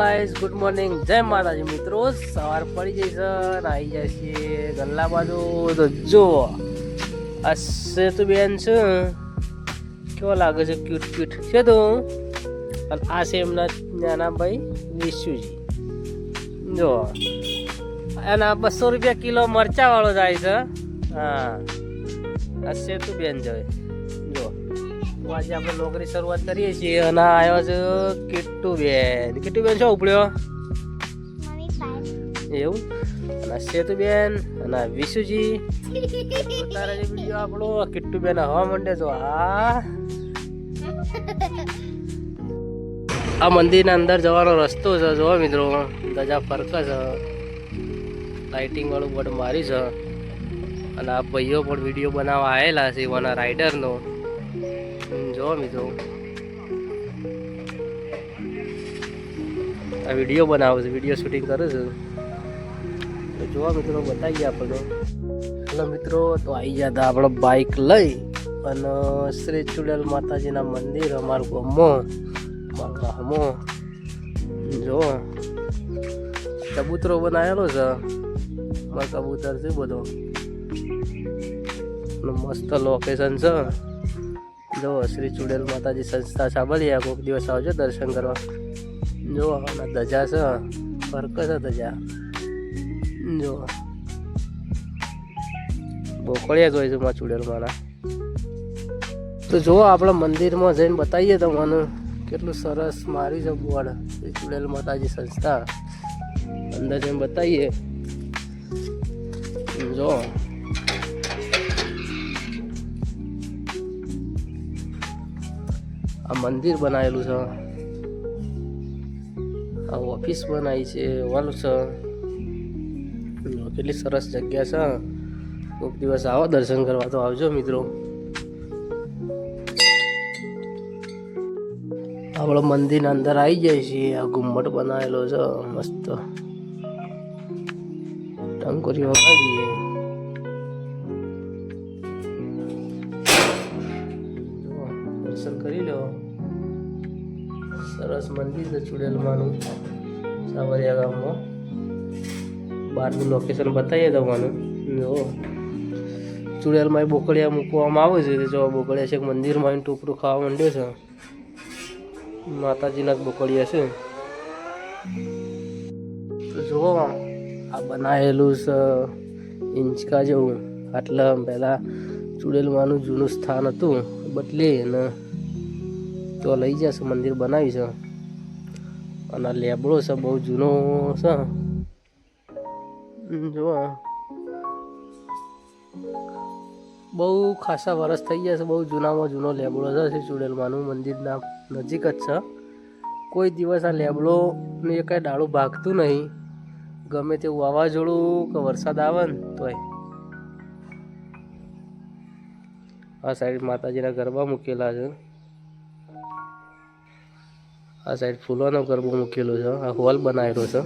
Guys good morning. જય માતાજી મિત્રો. સવાર પડી જઈ અને આવી જાય છે ગલ્લા બાજુ. તો જો અસે તો બેન છે. કેવો લાગે છે? ક્યુટ ક્યુટ છે તો? અને આ છે એમના નાના ભાઈ વિશુજી જો એના બસો રૂપિયા કિલો મરચાવાળો જાય છે. હા. અસે તો બેન જાય જો તો આજે આપણે નોકરી શરૂઆત કરીએ છીએ અને આવ્યો છે કિટ્ટુ બેન કિટ્ટુ બેન શું ઉપડ્યો? એવું? અને આ સેતુ બેન અને વિશુજી. તારા જે વીડિયો આપણો. કિટ્ટુબેન હવા માંડે તો આ આ મંદિરના અંદર જવાનો રસ્તો છે જો મિત્રો. ધજા ફરક છે. લાઇટિંગ વાળું બોર્ડ મારી છે. અને આ ભાઈઓ પણ વીડિયો બનાવવા આવેલા છે એવાના રાઇડરનો જો મિત્રો આ વીડિયો બનાવે છે વીડિયો શૂટિંગ કરે છે. તો જોવા મિત્રો બતાવીએ આપણે હલો મિત્રો, તો આવી ગયા હતા આપણે બાઇક લઈ અને શ્રી ચુડેલ માતાજીના મંદિર, અમારું ગમો, અમારા ગામમાં જો, કબૂતરો બનાવેલો છે. મારા કબૂતર છે બધો. મસ્ત લોકેશન છે. જો શ્રી ચુડેલ માતાજી સંસ્થા સાંભળીએ કોઈક દિવસ આવજો દર્શન કરવા. જો ધજા છે. ફરક છે ધજા. જો બોકળિયા જોઈશું માં ચુડેલ તો જો આપણે મંદિરમાં જઈને બતાવીએ તમને કેટલું સરસ મારી છે બોર્ડ. શ્રી ચુડેલ માતાજી સંસ્થા. અંદર જઈને બતાવીએ. જો આ મંદિર બનાવેલું છે. આ ઓફિસ બનાવી છે, હોલ છે. કેટલી સરસ જગ્યા છે કોઈક દિવસ આવો, દર્શન કરવા તો આવજો મિત્રો. આપણો મંદિરના અંદર આવી જાય છે, આ ગુમ્મટ બનાવેલો છે, મસ્ત. ટંકોરી વગાડીએ. સરસ મંદિર છે ચુડેલમાનું, સાવરિયા ગામમાં. બહારનું લોકેશન બતાવીએ તમને. જો ચુડેલમાં બોકડિયા મૂકવામાં આવે છે. જો બોકડિયા છે, એક મંદિરમાં ટોપરું ખાવા માંડ્યો છે. માતાજીના બોકડિયા છે. તો જુઓ આ બનાવેલું છે ઇંચકા જેવું. આટલા પહેલાં ચુડેલમાનું જૂનું સ્થાન હતું. બદલી અને તો લઈ જશે, મંદિર બનાવી છે. અને આ લેબડો છે, બહુ જૂનો છે. જો બહુ ખાસા વરસ થઈ ગયા છે, બહુ જૂનામાં જૂનો લેબડો છે ચુડેલમાનું મંદિરના નજીક જ છે. કોઈ દિવસ આ લેબડોને એ કાંઈ ડાળું ભાગતું નહીં. ગમે તેવું વાવાઝોડું કે વરસાદ આવે ને તોય. આ સાઈડ માતાજીના ગરબા મૂકેલા છે. આ સાઈડ ફૂલોનો ગરબો મૂકેલો છે. આ હોલ બનાવેલો છે.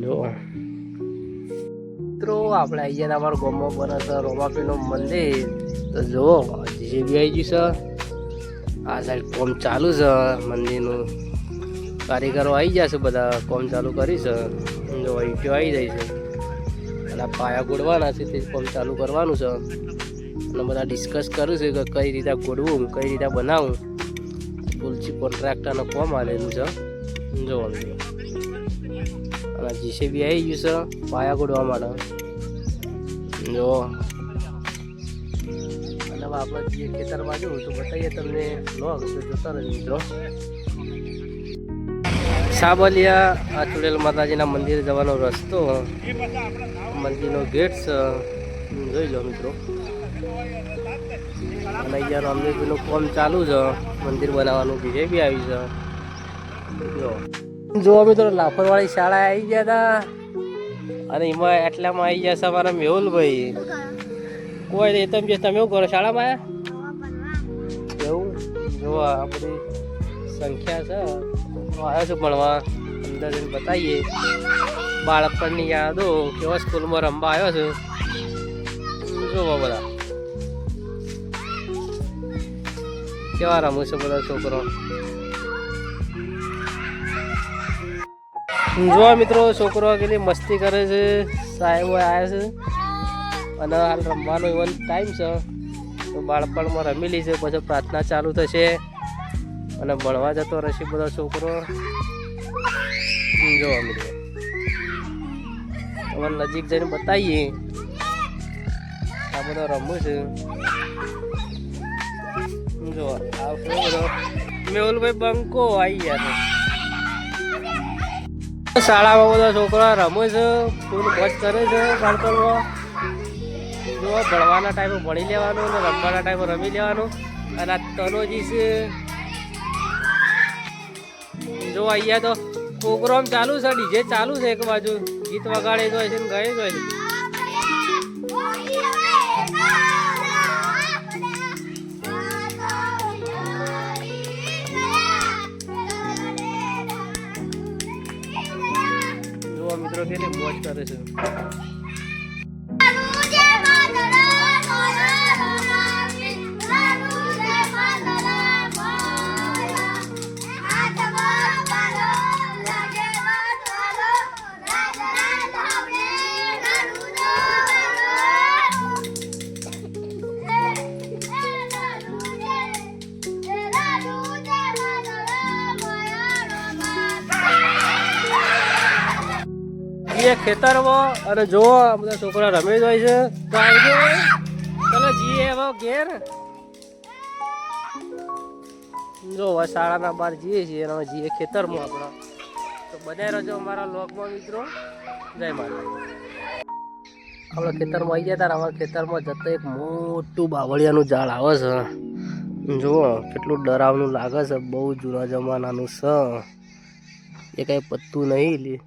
જો. મિત્રો, આપણે આવી ગયા અમારા ગામમાં બને છે રોમાપીનું મંદિર. તો જુઓ જે બી આવી ગયું છે. આ સાઈડ કોમ ચાલુ છે મંદિરનું. કારીગરો આવી ગયા છે બધા, કોમ ચાલુ કરી છે. જો, ઈંટો આવી જાય છે. અને પાયા ગોળવાના છે, તે કોમ ચાલુ કરવાનું છે. અને બધા ડિસ્કસ કરું છું કે કઈ રીતે ગોળવું કઈ રીતે બનાવું. તુલસી કોન્ટ્રાક્ટરને કોમ આવેલું છે. જો અને જીસીબી આવી ગયું છે, પાયા ગોડવા માટે. જો. અને આપણે જે ખેતરમાં જવું તો બતાવીએ તમને લો તો જોતા રહે મિત્રો. સાબલિયા આ ચુડેલ માતાજીના મંદિર જવાનો રસ્તો. મંદિરનો ગેટ જોઈ લો મિત્રો. અને અહીંયા પેલું કામ ચાલુ છે. મંદિર બનાવવાનું બીજે બી આવી છે. જો. જો મિત્રો લાફરવાળી શાળા આવી ગયા હતા અને એમાં એટલામાં આવી ગયા છે અમારા મેહુલભાઈ. કોઈ નહીં, તમે તમે શું કરો, શાળામાં આવ્યા એવું? જો આ બધી સંખ્યા છે. તો આવ્યો છું ભણવા. અંદર જઈને બતાવીએ. બાળપણની યાદો. કેવા સ્કૂલમાં રમવા આવ્યો છું. જોવા બધા. કેવા રમું છે બધા છોકરો? જોવા મિત્રો, છોકરો કેટલી મસ્તી કરે છે. સાહેબો આવ્યા છે. અને હાલ રમવાનો એવો ટાઈમ છે. બાળપણમાં રમી છે. પછી પ્રાર્થના ચાલુ થશે. અને ભણવા જતો રહેશે બધા છોકરો. જોવા મિત્રો. તમારે નજીક જઈને બતાવીએ. આ બધો રમવું છે. મેહુલભાઈ બંકો આવી ગયા શાળામાં બધા છોકરા રમે છે, ફૂલ મોજ કરે છે બાળપણમાં જો ભણવાના ટાઈમે ભણી લેવાનું અને રમવાના ટાઈમે રમી લેવાનું. અને આ તનોજી છે. જો અહીંયા તો પ્રોગ્રામ ચાલુ છે, ડીજે ચાલુ છે એક બાજુ. ગીત વગાડે જ હોય છે ને, ગાય જ હોય છે મિત્રો કેટલી મોજ કરે છે. એ ખેતરમાં અને જો બધા છોકરા રમે જ છે. તો આવજો ચલો જીએ હવે ઘેર. જો હવે શાળાના બહાર જઈએ છીએ અને જઈએ ખેતરમાં આપણા. તો બધા રજો અમારા લોકમાં મિત્રો. જય માતા આપણે ખેતરમાં આવી ગયા તારા હવે ખેતરમાં જતા એક મોટું બાવળિયાનું ઝાડ આવે છે. જુઓ કેટલું ડરાવનું લાગે છે. બહુ જૂના જમાનાનું છે. એ કાંઈ પત્તું નહીં લી.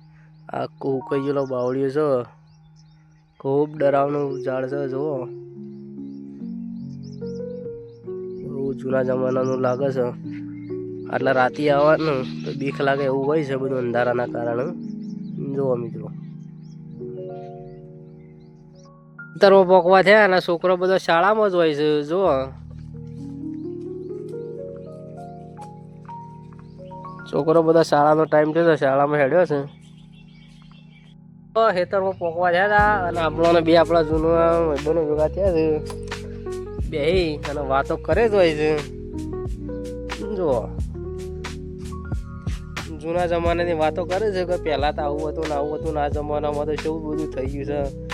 આ ઉકાઈ ગયેલો બાવળિયો છે? ખૂબ ડરાવનું ઝાડ છે, જુઓ. જૂના જમાનાનું લાગે છે. આટલા રાતે આવવાનું તો બીક લાગે એવું હોય છે બધું અંધારાના કારણે. જુઓ મિત્રો. તરવો પોકવા થયા અને છોકરો બધો શાળામાં જ હોય છે, જુઓ. છોકરો બધા શાળાનો ટાઈમ થયો શાળામાં હેડ્યો છે. ખેતરમાં પોકવા થયા હતા અને આપણને બે આપણા જૂના ભાઈબંધો ભેગા થયા છે. બે અને વાતો કરે જ હોય છે. જુઓ. જૂના જમાનાની વાતો કરે છે કે પહેલાં તો આવું હતું ને આવું હતું ને આ જમાનામાં તો કેવું બધું થઈ ગયું છે.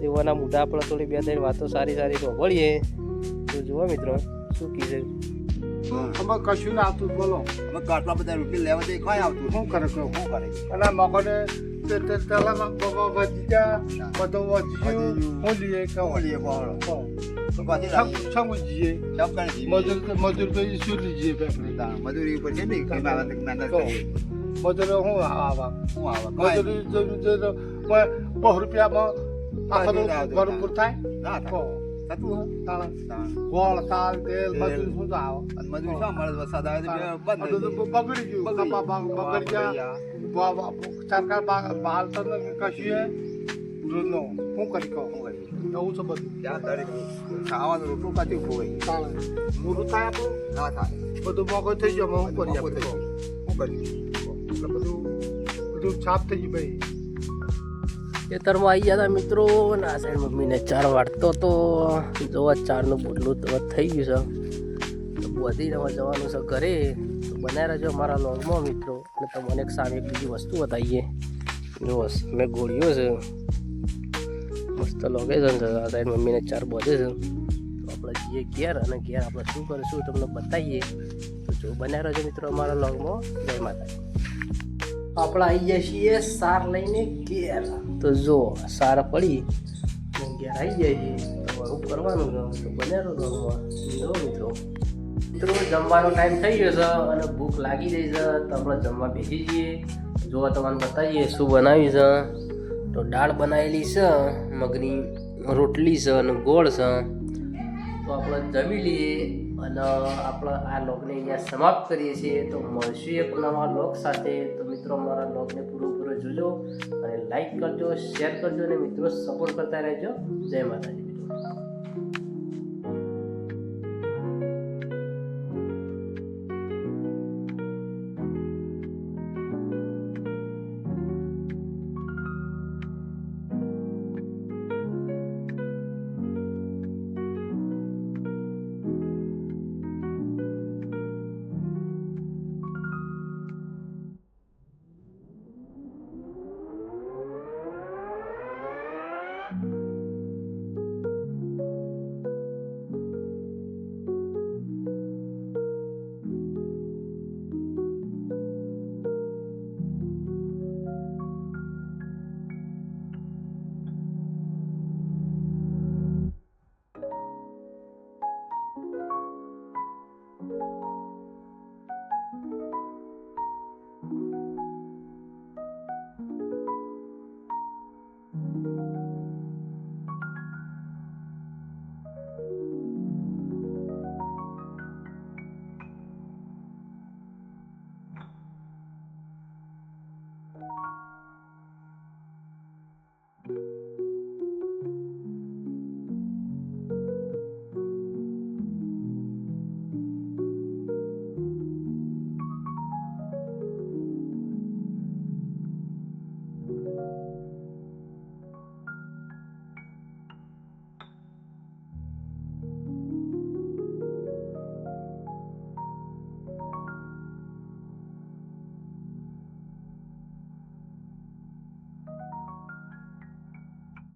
તેઓના મોઢા આપણે થોડી બે ત્રણ વાતો સારી સારી સાંભળીએ તો જુઓ મિત્રો શું કીધે કશું ના આવતું બોલો. અમે આટલા બધા રૂપિયા લેવા દે કઈ આવતું શું કરે શું કરે? અને મગને તે તે હું. તો મજૂર તો- મજૂર તો લીજીએ પેપરે મજૂરી ઉપર છે ને કે મારા મહેનત કહો. કરીએ મજૂર હું આવા શું આવે મજૂરી જો- જો- જો- બહુ રૂપિયામાં આખો કાંઈ ના થાય થાય થતું હોય ગોળ તાલ તેલ તો મજૂરી આવે તો બંધ બધું તો થઈ બગડી ગયું બગડી કપા બા- ગયું. સરકાર બા- બહાર તો નથી કશું એ દૂધનો શું કરી કહું? શું કરી. એવું છે બધું? ત્યાં દરેક ખાવાનું રોટલું કાચું હોય ચાલે પૂરું થાય આપણું? ના થાય. બધું મગજ થઈ ગયો હું કરી આપણે? શું કરી. એટલે બધું બધું છાપ થઈ ગયું ભાઈ. ખેતરમાં આવી ગયા હતા મિત્રો ના આ સાઈડ મમ્મીને ચાર વાટતો તો જોવા ચારનું બોટલું તો થઈ ગયું છે. બધી હવે જવાનું છે ઘરે. બનાવી રહેજો અમારા લોગમાં મિત્રો. અને તમને એક સામે એક બીજી વસ્તુ બતાવીએ. જો મેં ગોળીઓ છે. મસ્ત લોગે છે સાઈડ મમ્મીને ચાર બધે છે. તો આપણે જઈએ ઘેર અને ઘેર આપણે શું કરીશું તમને બતાવીએ. તો જો બનાવી રહેજો, મિત્રો, અમારા લોગમાં જય માતા આપણે જઈએ છીએ સાર લઈને ઘેર. તો જો, સાર પડી. ઘેર આવી છે તો કરવાનું તો રહો ઘરમાં જો, મિત્રો. મિત્રો, જમવાનો ટાઈમ થઈ ગયો છે અને ભૂખ લાગી રહી છે. તો આપણે જમવા બેસી જઈએ. જોવા તમને બતાવીએ શું બનાવ્યું છે. તો દાળ બનાવેલી છે, મગની રોટલી છે અને ગોળ છે. તો આપણે જમી લઈએ અને આપણે આ લોકને અહીંયા સમાપ્ત કરીએ છીએ. તો મળશું એક નવા લોક સાથે. તો મિત્રો, અમારા લોકને પૂરો જોજો અને લાઈક કરજો શેર કરજો અને મિત્રો સપોર્ટ કરતા રહેજો. જય માતાજી.